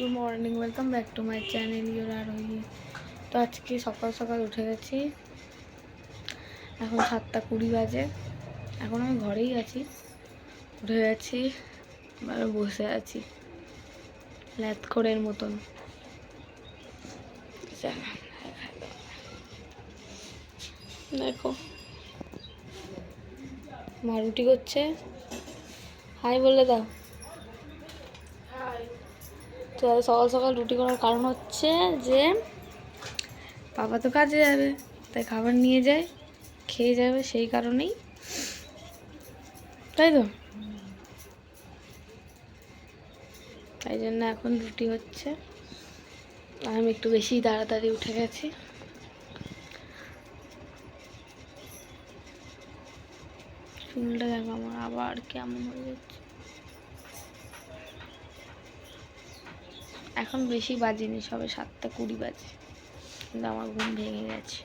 Good morning, welcome back to my channel your Arohi. তো আজকে সকাল সকাল উঠে গেছি। এখন সাতটা কুড়ি বাজে। এখন আমি ঘরেই আছি। উঠে গেছি, এবার বসে আছি। ল্যাথখোরের মতন। দেখো। মা রুটি করছে। হাই বলে দাও। তো সকাল সকাল রুটি করার কারণ হচ্ছে যে বাবা তো কাজে যাবে, তাই খাবার নিয়ে যায়, খেয়ে যাবে সেই কারণেই। তাই তো? তাই জন্য এখন রুটি হচ্ছে। আমি একটু বেশি তাড়াতাড়ি উঠে গেছি। চুলটা দেখো আমার আবার কেমন হয়ে যাচ্ছে। এখন বেশি বাজেনি সবে সাতটা কুড়ি বাজে। কিন্তু আমার ঘুম ভেঙে গেছে।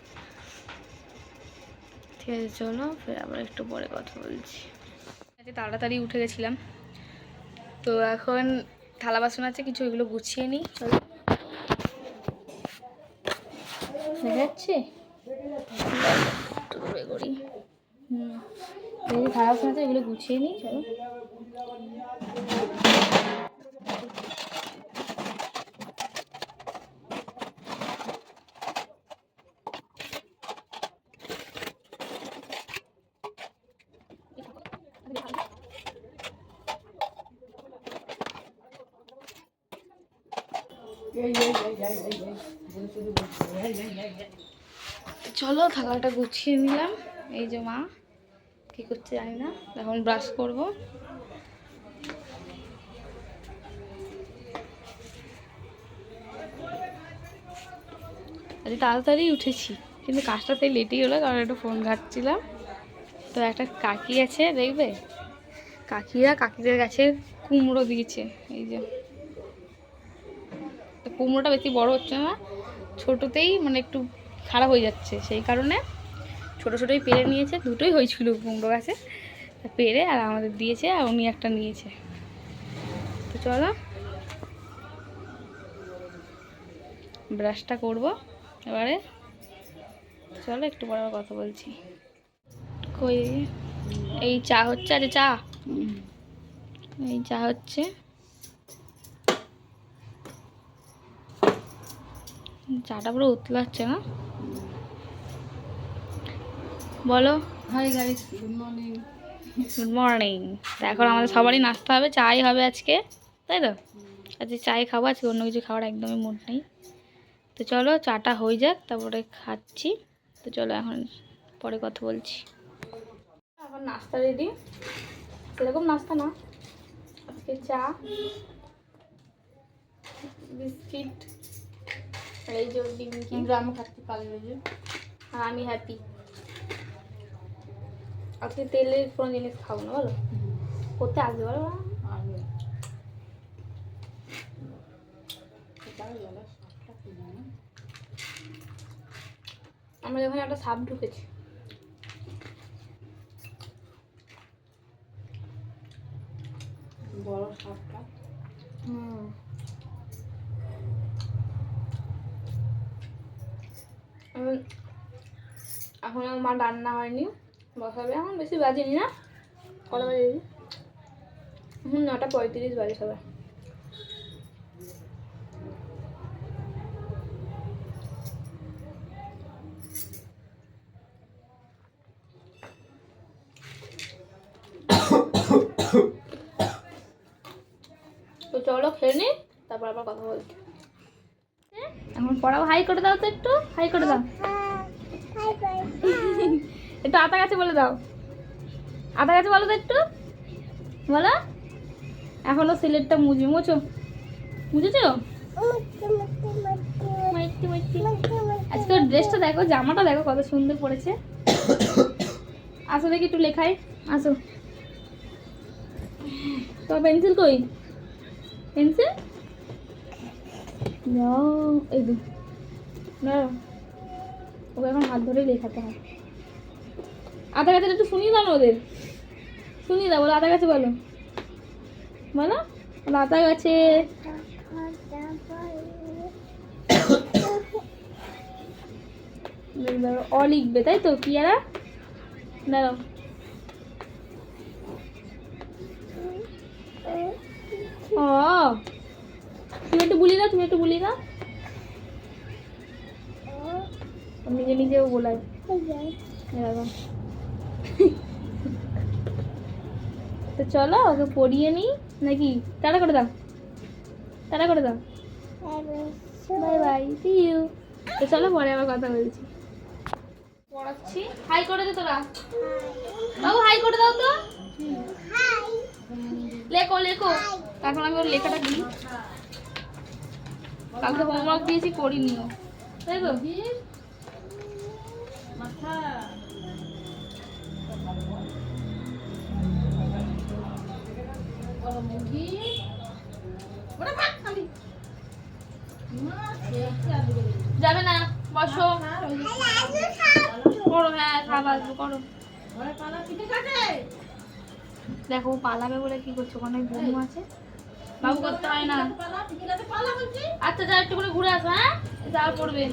ঠিক আছে, চলো, ফের আবার একটু পরে কথা বলছি। আজকে তাড়াতাড়ি উঠে গেছিলাম। তো এখন থালা বাসন আছে, কিছু এগুলো গুছিয়ে নিই, চলো। দেখা যাচ্ছে করি হুম। থালা বাসন আছে, এগুলো গুছিয়ে নিই, চলো। চলো থালাটা গুছিয়ে নিলাম। এই যে মা, কি করছে জানি না, এখন ব্রাশ করব। আজকে তাড়াতাড়ি উঠেছি, কিন্তু কাজটা সেই লেটেই হলো, কারণ একটু ফোন ঘাটছিলাম। তো একটা কাকি আছে, দেখবে? কাকিরা কাকিদের কাছে কুমড়ো দিয়েছে, এই যে। তো কুমড়োটা বেশি বড় হচ্ছে না। ছোটোতেই মানে একটু খারাপ হয়ে যাচ্ছে, সেই কারণে ছোটো ছোটোই পেরে নিয়েছে, দুটোই হয়েছিল কুমড়ো গাছে। পেরে আর আমাদের দিয়েছে আর উনি একটা নিয়েছে। তো চলো ব্রাশটা করব এবারে। চলো একটু আবার কথা বলছি। কই? এই চা হচ্ছে, আরে চা। এই চা হচ্ছে। চাটা পুরো উতলাচ্ছে না? বলো। Hi guys good morning good morning এখন আমাদের সবারই নাস্তা হবে চাই হবে আজকে তাই তো? আজকে চাই খাব আজকে অন্য কিছু খাওয়ার একদমই মুড নেই। তো চলো চাটা হয়ে যাক তারপরে খাচ্ছি। তো চলো এখন পরে কথা বলছি। এখন নাস্তা রেডি সেরকম নাস্তা না। আজকে চা বিস্কিট। এই যে ডিমকি কিন্তু আমি খাচ্ছি কালি আর আমি হ্যাপি আজকে তেলের কোনো জিনিস খাব না বলো? করতে আসবে বলো। আমরা যখন একটা সাপ ঢুকেছি। বড় সাপটা? হুম। এখন এখন মা রান্না হয়নি, বসাবে। এখন বেশি বাজেনি না? কটা বাজে? হুম, নটা পঁয়ত্রিশ বাজে সবাই তো চলো খেয়ে নি, তারপর আবার কথা বলছি। এখন পড়াও। হাই করে দাও তো একটু। হাই করে দাও। একটু আতা গাছে বলে দাও। আতা গাছে বলো তো একটু। বলো। এখনও সিলেটটা মুজি, মুছো? মাইটি আজকে ড্রেসটা দেখো, জামাটা দেখো কত সুন্দর পড়েছে। আসো দেখি একটু লেখাই। আসো। তো পেন্সিল কই? পেন্সিল? নাও এই দু না, ওকে এখন হাত ধরেই লেখাতে হয়। আধা কাছে একটু শুনিয়ে দাও ওদের। শুনিয়ে দাও, বলো আধা কাছে বলো। বলো বলো আধা গাছে অ লিখবে, তাই তো, পিয়ারা? দাঁড়াও। ও তুমি একটু বলি না তুমি একটু বলি না ও নিজে নিজেও বলাই। তো চলো ওকে পড়িয়ে নিই। নাকি? টাটা করে দাও। টাটা করে দাও। বাই বাই সি ইউ তো চলো পরে আবার কথা বলছি। পড়াচ্ছি। হাই করে দে তোরা। বাবু হাই করে দাও তো। লেখো লেখো। এখন আমি ওর লেখাটা দিই। কালকে হোমওয়ার্ক দিয়েছি করিনিও। তাই তো? মাথা। যাবে না বসো। করো হ্যাঁ খাবার আসব করো। ঘরে পালা পিঠে কাটে? দেখো ও পালাবে বলে কি করছ? ওখানে বনু আছে। বাবু করতে হয় না। আচ্ছা যা, একটু করে ঘুরে আসো হ্যাঁ? যাওয়া পড়বে।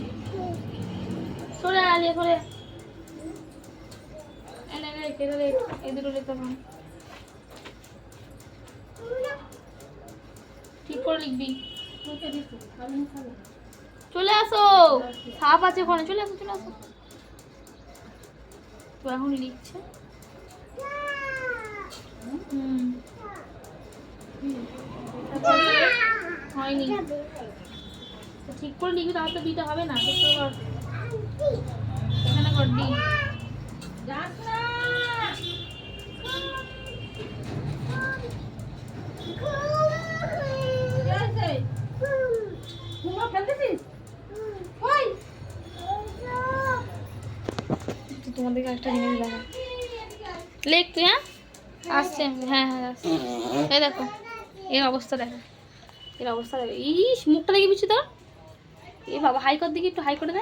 সরে আলিয়ে করে এনে রে কেটে রে এই দুটো রেখে দাও। ঠিক করে লিখবি। চলে আসো। সাপ আছে ওখানে, চলে আসো চলে আসো। তো এখন লিখছে। হুম। হয়নি। ঠিক করে লিখবি তাহলে তো বিটা হবে না করে। এখানে কর তোমাদেরকে একটা জিনিস দেখা লেখ তুই হ্যাঁ? আসছে হ্যাঁ হ্যাঁ আসছে। এই দেখো। এর অবস্থা দেখো। এর অবস্থা দেখো। ইস মুখটা দেখে পিছিয়ে তোর এ বাবা হাই কর দেখি একটু হাই করে দে।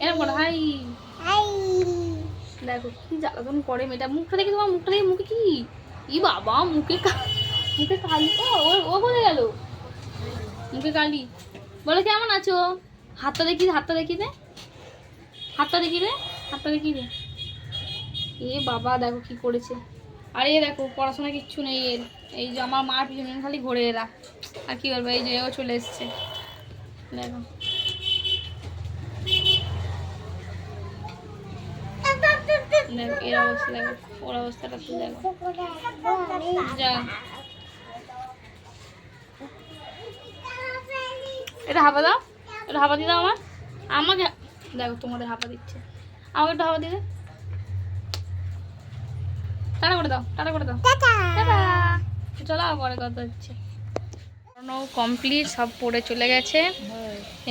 এরকম করো হাই। দেখো কি জ্বালাতন করে মেয়েটা। মুখটা দেখে তোমার মুখটা দেখে মুখে কি? ই বাবা মুখে কা- মুখে কালি। ও ও- ও বলে গেল। মুখে কালি। বলে কেমন আছো? হাতটা দেখি হাতটা দেখি দে। হাতটা দেখি রে হাতটা দেখি রে এ বাবা দেখো কি করেছে। আর এ দেখো পড়াশোনা কিচ্ছু নেই এর। এই যে আমার মার পিছনে খালি ঘুরে এরা। আর কি করব, এই যে ও চলে এসছে। দেখো। দেখো, এর অবস্থা ওর অবস্থাটা এটা দাও। এটা দিয়ে দাও আমার। আমাকে দেখো তোমাদের দিচ্ছে। আমাকে একটু করে দাও, টাটা করে দাও। চলো পরে কথা হচ্ছে। কমপ্লিট সব পড়ে চলে গেছে।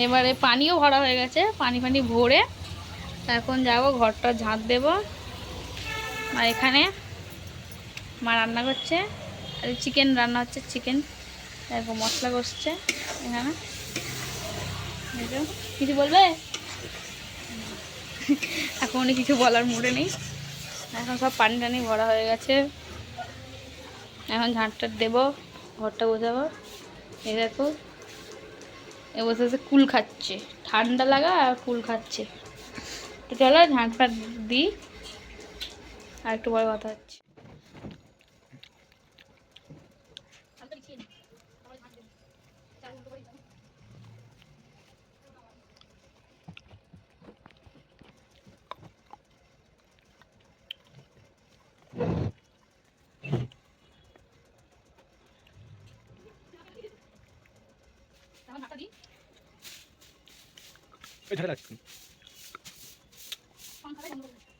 এবারে পানিও ভরা হয়ে গেছে, পানি ফানি ভরে। এখন যাব, ঘরটা ঝাঁট দেব। আর এখানে, মা রান্না করছে। আর চিকেন রান্না হচ্ছে চিকেন দেখো মশলা কষছে এখানে। কিছু বলবে? এখন কিছু বলার মুডে নেই। এখন সব পানি টানি ভরা হয়ে গেছে। এখন ঝাঁটটা দেবো, ঘরটা বোঝাবো এ দেখো, এ বসে বসে কুল খাচ্ছে। ঠান্ডা লাগা আর কুল খাচ্ছে। তো চলো ঝাঁটটা দিই, আর একটু পরে কথা হচ্ছে এখন ঝাঁটটা দিই এটা রাখছি পাংখাটা বন্ধ করে দিই।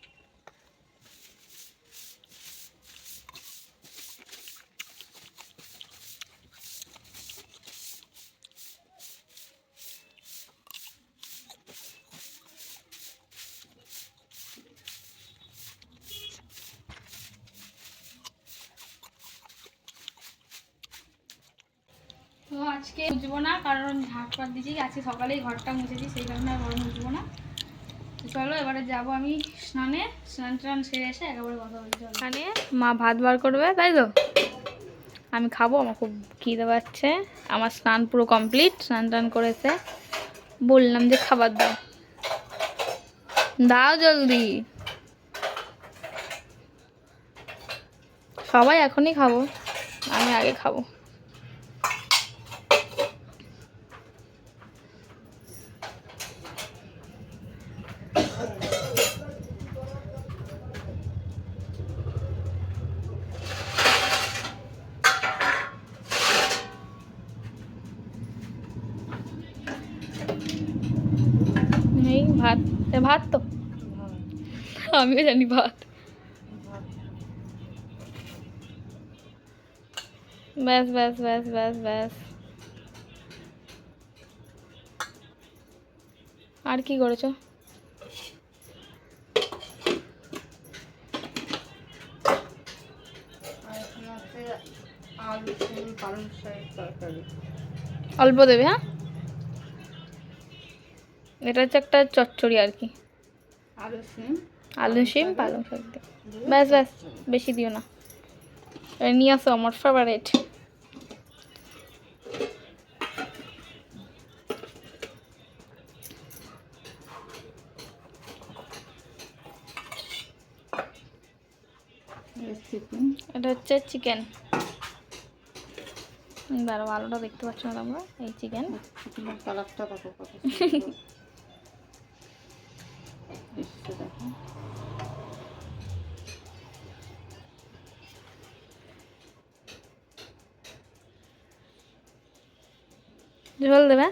তো আজকে মুছবো না, কারণ ঝাঁট পাট দিয়েছি, আজকে সকালেই ঘরটা মুছেছি, সেই কারণে আর বড় মুছবো না। চলো, এবারে যাব আমি স্নানে, স্নান টান সেরে এসে একেবারে কথা বলছি এখানে মা ভাত বার করবে, তাই তো? আমি খাব, আমার খুব খিদে পাচ্ছে। আমার স্নান পুরো কমপ্লিট, স্নান টান করেছে। বললাম যে খাবার দাও। দাও জলদি। সবাই এখনই খাব, আমি আগে খাব এই ভাত এ ভাত তো আমিও জানি ভাত। ব্যাস ব্যাস ব্যাস ব্যাস ব্যাস। আর কি করেছ? অল্প দেবে হ্যাঁ? এটা হচ্ছে একটা চচ্চড়ি আর কি। আলু সিম। আলু, শিম, পালং শাক ব্যাস ব্যাস, বেশি দিও না। নিয়ে আসো আমার ফেভারিট এটা হচ্ছে চিকেন দাঁড়াও, আলুটা দেখতে পাচ্ছ না তোমরা? এই চিকেন কালারটা দেখো ঝোল দেবে?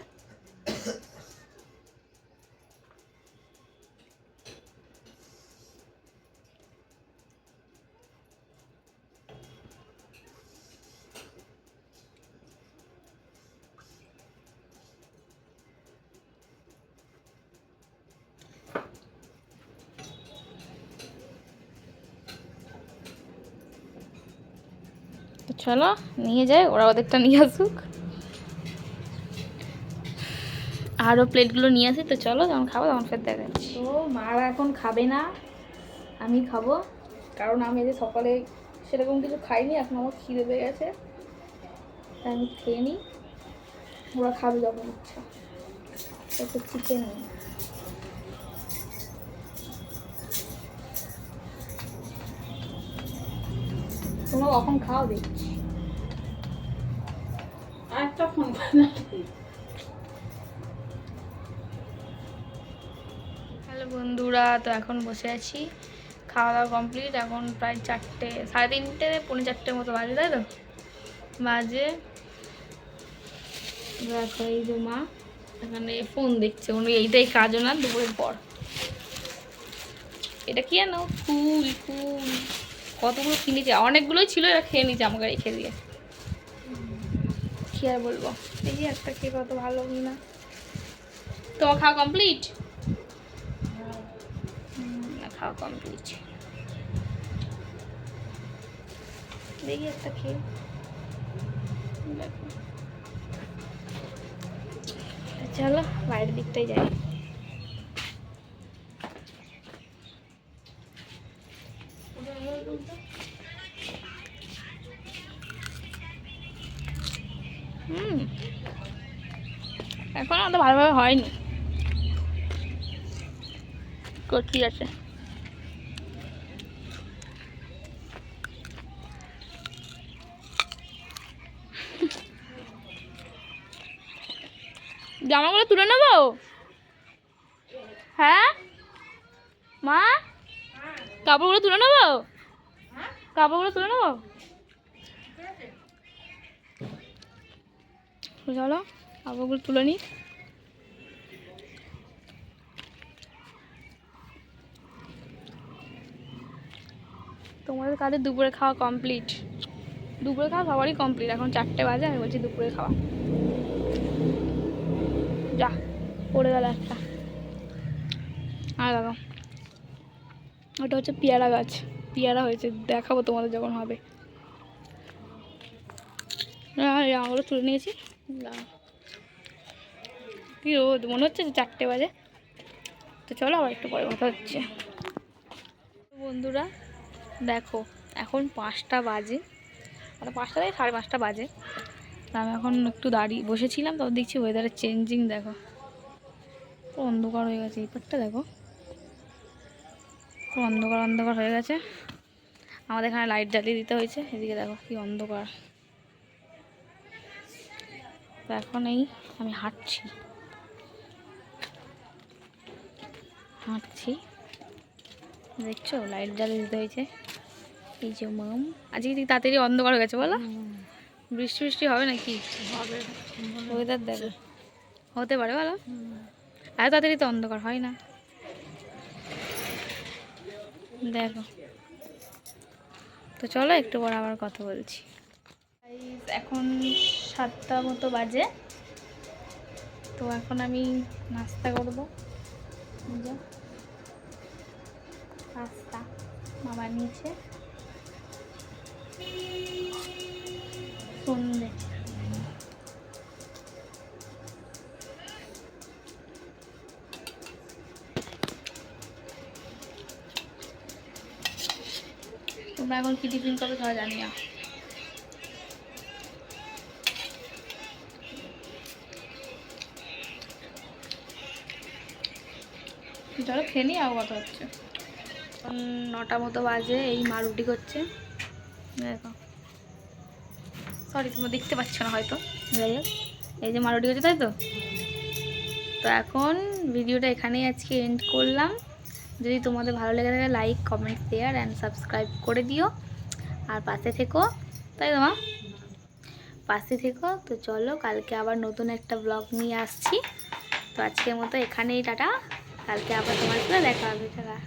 চলো নিয়ে যাই ওরা ওদেরটা নিয়ে আসুক। আরও প্লেটগুলো নিয়ে আসি তো চলো যখন খাব তখন ফের দেখাচ্ছি। তো মারা এখন খাবে না। আমি খাব। কারণ আমি যে সকালে সেরকম কিছু খাইনি এখন আমার খিদে পেয়ে গেছে। তাই আমি খেয়ে নিই। ওরা খাবে যখন ইচ্ছা। একটু চিকেন নেই। তোমরা কখন খাও দেখছি। আর একটা ফোন করে বন্ধুরা, তো এখন বসে আছি। খাওয়া দাওয়া কমপ্লিট এখন প্রায় চারটে, সাড়ে তিনটে, পৌনে চারটের মতো বাজে, তাই তো? বাজে। দেখো এই যে মা, এখানে ফোন দেখছে উনি এইটাই কাজও না, দুপুরের পর। এটা কি জানো ফুল ফুল। কতগুলো কিনেছে? অনেকগুলোই ছিল, এরা খেয়ে নিয়েছে আমাকে রেখে দিয়ে। কি আর বলব? দেখি একটা খেয়ে কত ভালো কিনা। তোমার খাওয়া কমপ্লিট না খাওয়া কমপ্লিট দেখি একটা খেয়ে। চলো, বাইরের দিকটাই যাই। হুম। এখন আমাদের ভালোভাবে হয়নি। কচি আছে? জামাগুলো তুলে নেব? হ্যাঁ? মা? কাপড়গুলো তুলে নেব? কাপড়গুলো তুলে নেব? চলো, কাপড়গুলো তুলে নিই তোমাদের কাদের দুপুরে খাওয়া কমপ্লিট দুপুরে খাওয়া সবারই কমপ্লিট এখন চারটে বাজে, আমি বলছি দুপুরে খাওয়া। যা পড়ে গেল একটা। আর দেখো ওটা হচ্ছে পেয়ারা গাছ। পেয়ারা হয়েছে, দেখাবো তোমাদের যখন হবে। জামাগুলো তুলে নিয়েছি। কি রোদ, মনে হচ্ছে যে চারটে বাজে। তো চলো আবার একটু পরে কথা হচ্ছে। বন্ধুরা, দেখো, এখন পাঁচটা বাজে। মানে পাঁচটা থেকে সাড়ে পাঁচটা বাজে। আমি এখন একটু দাঁড়িয়ে বসেছিলাম তখন দেখছি ওয়েদারের চেঞ্জিং দেখো। অন্ধকার হয়ে গেছে এই পাটটা দেখো অন্ধকার অন্ধকার হয়ে গেছে। আমাদের এখানে লাইট জ্বালিয়ে দিতে হয়েছে, এদিকে দেখো কি অন্ধকার। তো এখন এই আমি হাঁটছি। হাঁটছি। দেখছ? লাইট জ্বালিয়ে দিতে হয়েছে। এই যে মাম। আজকে তাড়াতাড়ি অন্ধকার হয়ে গেছে বলো? বৃষ্টি বৃষ্টি হবে নাকি? হবে। ওয়েদার দেখো। হতে পারে বলো আর তাড়াতাড়ি তো অন্ধকার হয় না। দেখো। তো চলো একটু পর আবার কথা বলছি। এখন সাতটা মতো বাজে। তো এখন আমি নাস্তা করব। এই যে, পাস্তা। মামা নিচে সন্ধে তোমরা এখন কি টিফিন করবে তারা জানি না। চলো খেয়ে নিই আবার কথা হচ্ছে। নটা মতো বাজে এই মা রুটি করছে। দেখো। সরি তোমরা দেখতে পাচ্ছ না হয়তো। যাই হোক, এই যে মা রুটি করছে তাই তো? তো এখন ভিডিওটা এখানেই আজকে এন্ড করলাম। যদি তোমাদের ভালো লেগে থাকে like comment share and subscribe করে দিও। আর পাশে থেকো, তাই তো মা? পাশে থেকো, তো চলো কালকে আবার নতুন একটা ব্লগ নিয়ে আসছি। তো আজকের মতো এখানেই, টাটা। কালকে আবার তোমার সাথে দেখা হবে, টাটা।